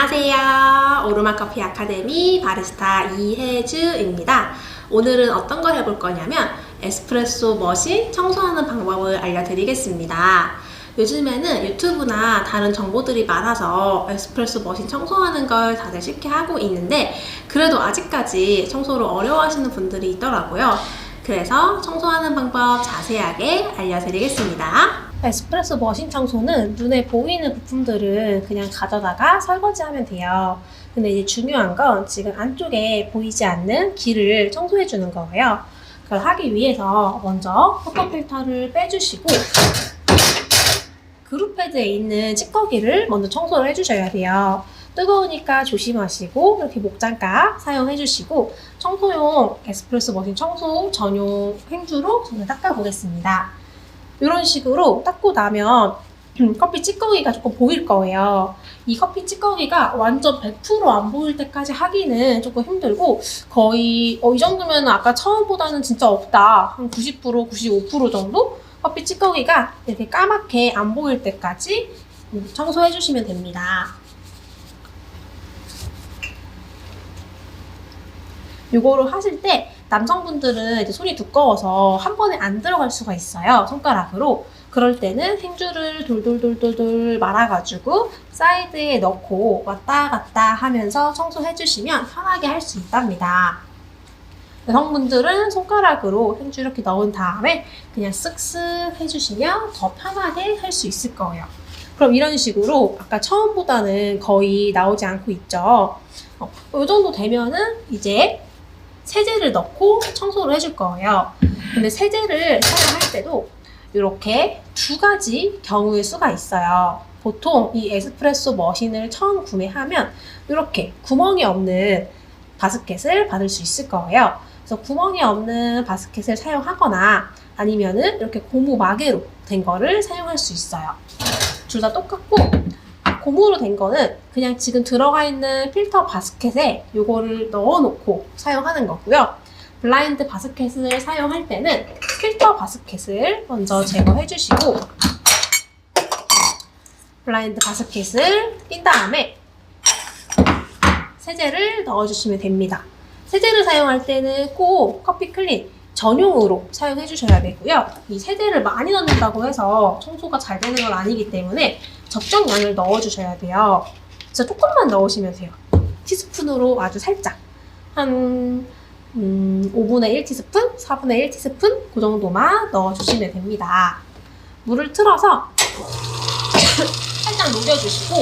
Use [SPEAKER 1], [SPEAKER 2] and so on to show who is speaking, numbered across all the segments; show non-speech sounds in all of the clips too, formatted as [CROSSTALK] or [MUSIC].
[SPEAKER 1] 안녕하세요. 오르막 커피 아카데미 바리스타 이혜주입니다. 오늘은 어떤 걸 해볼 거냐면 에스프레소 머신 청소하는 방법을 알려드리겠습니다. 요즘에는 유튜브나 다른 정보들이 많아서 에스프레소 머신 청소하는 걸 다들 쉽게 하고 있는데 그래도 아직까지 청소를 어려워하시는 분들이 있더라고요. 그래서 청소하는 방법 자세하게 알려드리겠습니다. 에스프레소 머신 청소는 눈에 보이는 부품들은 그냥 가져다가 설거지하면 돼요. 근데 이제 중요한 건 지금 안쪽에 보이지 않는 길을 청소해 주는 거예요. 그걸 하기 위해서 먼저 포터 필터를 빼주시고 그룹패드에 있는 찌꺼기를 먼저 청소를 해주셔야 돼요. 뜨거우니까 조심하시고 이렇게 목장갑 사용해 주시고 청소용 에스프레소 머신 청소 전용 행주로 저는 닦아 보겠습니다. 이런 식으로 닦고 나면 커피 찌꺼기가 조금 보일 거예요. 이 커피 찌꺼기가 완전 100%안 보일 때까지 하기는 조금 힘들고 거의 어, 이 정도면 아까 처음보다는 진짜 없다. 한 90%, 95% 정도 커피 찌꺼기가 이렇게 까맣게 안 보일 때까지 청소해 주시면 됩니다. 요거를 하실 때 남성분들은 이제 손이 두꺼워서 한 번에 안 들어갈 수가 있어요. 손가락으로. 그럴 때는 행주를 돌돌돌돌돌 말아가지고 사이드에 넣고 왔다 갔다 하면서 청소해주시면 편하게 할 수 있답니다. 여성분들은 손가락으로 행주 이렇게 넣은 다음에 그냥 쓱쓱 해주시면 더 편하게 할 수 있을 거예요. 그럼 이런 식으로 아까 처음보다는 거의 나오지 않고 있죠. 어, 이 정도 되면은 이제 세제를 넣고 청소를 해줄 거예요. 근데 세제를 사용할 때도 이렇게 두 가지 경우의 수가 있어요. 보통 이 에스프레소 머신을 처음 구매하면 이렇게 구멍이 없는 바스켓을 받을 수 있을 거예요. 그래서 구멍이 없는 바스켓을 사용하거나 아니면은 이렇게 고무 마개로 된 거를 사용할 수 있어요. 둘 다 똑같고 고무로 된 거는 그냥 지금 들어가 있는 필터 바스켓에 요거를 넣어놓고 사용하는 거고요. 블라인드 바스켓을 사용할 때는 필터 바스켓을 먼저 제거해 주시고 블라인드 바스켓을 낀 다음에 세제를 넣어주시면 됩니다. 세제를 사용할 때는 꼭 커피 클린 전용으로 사용해 주셔야 되고요. 이 세제를 많이 넣는다고 해서 청소가 잘 되는 건 아니기 때문에 적정량을 넣어주셔야 돼요. 진짜 조금만 넣으시면 돼요. 티스푼으로 아주 살짝. 한, 음, 5분의 1티스푼? 4분의 1티스푼? 그 정도만 넣어주시면 됩니다. 물을 틀어서 [LAUGHS] 살짝 녹여주시고,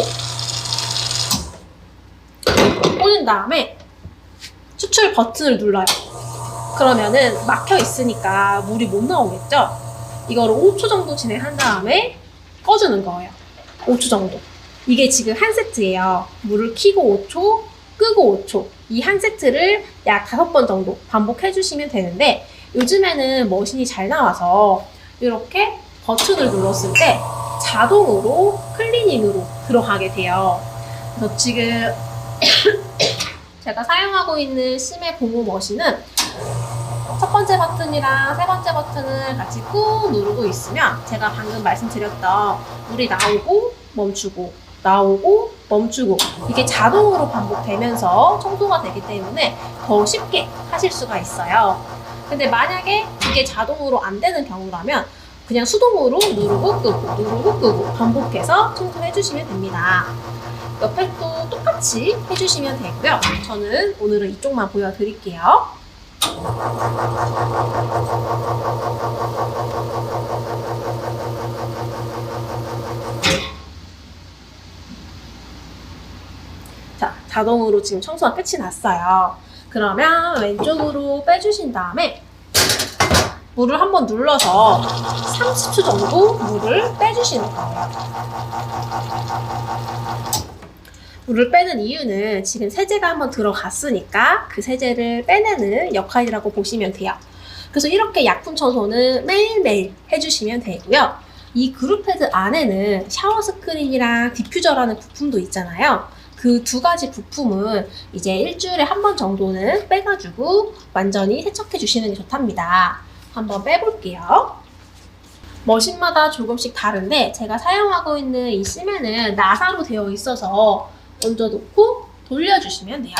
[SPEAKER 1] 꽂은 다음에 추출 버튼을 눌러요. 그러면은 막혀 있으니까 물이 못 나오겠죠? 이거를 5초 정도 진행한 다음에 꺼주는 거예요. 5초 정도. 이게 지금 한 세트예요. 물을 켜고 5초, 끄고 5초. 이 한 세트를 약 5번 정도 반복해 주시면 되는데 요즘에는 머신이 잘 나와서 이렇게 버튼을 눌렀을 때 자동으로 클리닝으로 들어가게 돼요. 그래서 지금 [COUGHS] 제가 사용하고 있는 심의 고무 머신은 첫 번째 버튼이랑 세 번째 버튼을 같이 꾹 누르고 있으면 제가 방금 말씀드렸던 물이 나오고 멈추고 나오고 멈추고 이게 자동으로 반복되면서 청소가 되기 때문에 더 쉽게 하실 수가 있어요. 근데 만약에 이게 자동으로 안 되는 경우라면 그냥 수동으로 누르고 끄고 누르고 끄고 반복해서 청소해 주시면 됩니다. 옆에 또 똑같이 해주시면 되고요. 저는 오늘은 이쪽만 보여드릴게요. 자, 자동으로 지금 청소가 끝이 났어요. 그러면 왼쪽으로 빼주신 다음에 물을 한번 눌러서 30초 정도 물을 빼주시는 거예요. 물을 빼는 이유는 지금 세제가 한번 들어갔으니까 그 세제를 빼내는 역할이라고 보시면 돼요. 그래서 이렇게 약품 청소는 매일매일 해주시면 되고요. 이 그룹 패드 안에는 샤워 스크린이랑 디퓨저라는 부품도 있잖아요. 그 두 가지 부품은 이제 일주일에 한 번 정도는 빼가지고 완전히 세척해 주시는 게 좋답니다. 한번 빼볼게요. 머신마다 조금씩 다른데 제가 사용하고 있는 이 심에는 나사로 되어 있어서 얹어놓고 돌려주시면 돼요.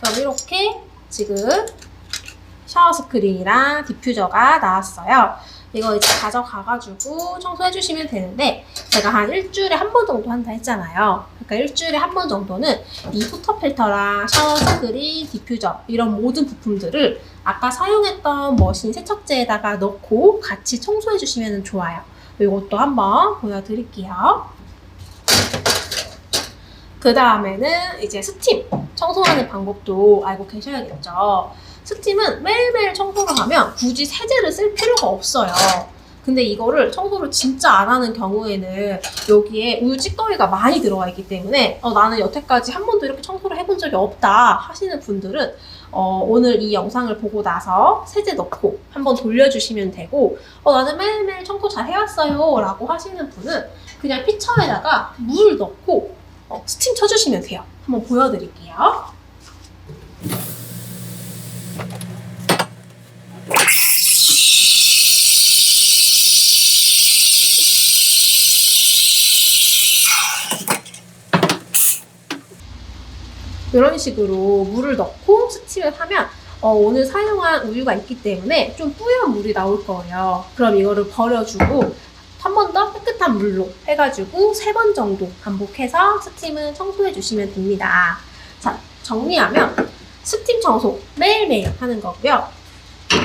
[SPEAKER 1] 그럼 이렇게 지금 샤워 스크린이랑 디퓨저가 나왔어요. 이거 이제 가져가가지고 청소해주시면 되는데 제가 한 일주일에 한 번 정도 한다 했잖아요. 그러니까 일주일에 한 번 정도는 이 포터 필터랑 샤워 스크린, 디퓨저 이런 모든 부품들을 아까 사용했던 머신 세척제에다가 넣고 같이 청소해주시면 좋아요. 이것도 한번 보여드릴게요. 그 다음에는 이제 스팀 청소하는 방법도 알고 계셔야겠죠. 스팀은 매일매일 청소를 하면 굳이 세제를 쓸 필요가 없어요. 근데 이거를 청소를 진짜 안 하는 경우에는 여기에 우유 찌꺼기가 많이 들어가 있기 때문에 어, 나는 여태까지 한 번도 이렇게 청소를 해본 적이 없다 하시는 분들은 어, 오늘 이 영상을 보고 나서 세제 넣고 한번 돌려주시면 되고 어, 나는 매일매일 청소 잘 해왔어요 라고 하시는 분은 그냥 피처에다가 물 넣고 어, 스팀 쳐주시면 돼요. 한번 보여드릴게요. 이런 식으로 물을 넣고 스팀을 하면 어, 오늘 사용한 우유가 있기 때문에 좀 뿌연 물이 나올 거예요. 그럼 이거를 버려주고 한 번 더 깨끗한 물로 해가지고 세 번 정도 반복해서 스팀을 청소해 주시면 됩니다. 자, 정리하면 스팀 청소 매일매일 하는 거고요.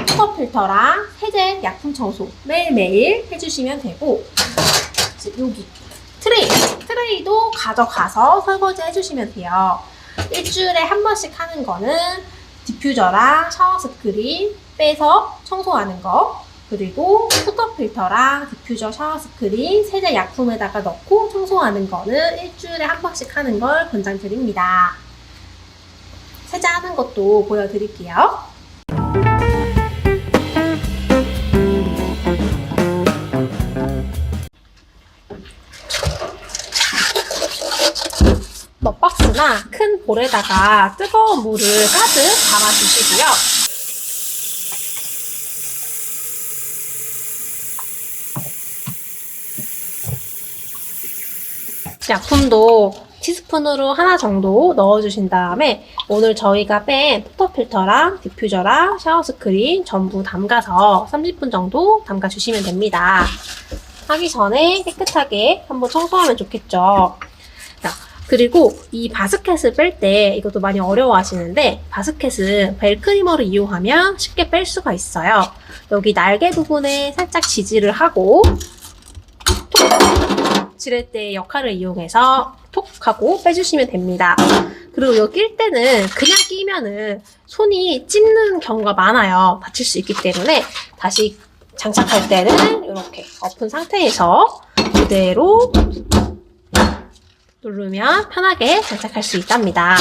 [SPEAKER 1] 투거 필터랑 세제 약품 청소 매일매일 해주시면 되고 여기 트레이, 트레이도 가져가서 설거지 해주시면 돼요. 일주일에 한 번씩 하는 거는 디퓨저랑 샤워 스크린 빼서 청소하는 거 그리고 포터 필터랑 디퓨저 샤워 스크린 세제 약품에다가 넣고 청소하는 거는 일주일에 한 번씩 하는 걸 권장드립니다. 세제하는 것도 보여드릴게요. 먹박스나 큰 볼에다가 뜨거운 물을 가득 담아주시고요. 약품도 티스푼으로 하나 정도 넣어주신 다음에 오늘 저희가 뺀 포터 필터랑 디퓨저랑 샤워 스크린 전부 담가서 30분 정도 담가주시면 됩니다. 하기 전에 깨끗하게 한번 청소하면 좋겠죠. 자, 그리고 이 바스켓을 뺄 때 이것도 많이 어려워하시는데 바스켓은 벨크리머를 이용하면 쉽게 뺄 수가 있어요. 여기 날개 부분에 살짝 지지를 하고 톡 지렛대의 역할을 이용해서 톡 하고 빼주시면 됩니다. 그리고 여기 낄 때는 그냥 끼면은 손이 찝는 경우가 많아요. 다칠 수 있기 때문에 다시 장착할 때는 이렇게 엎은 상태에서 그대로 누르면 편하게 장착할 수 있답니다.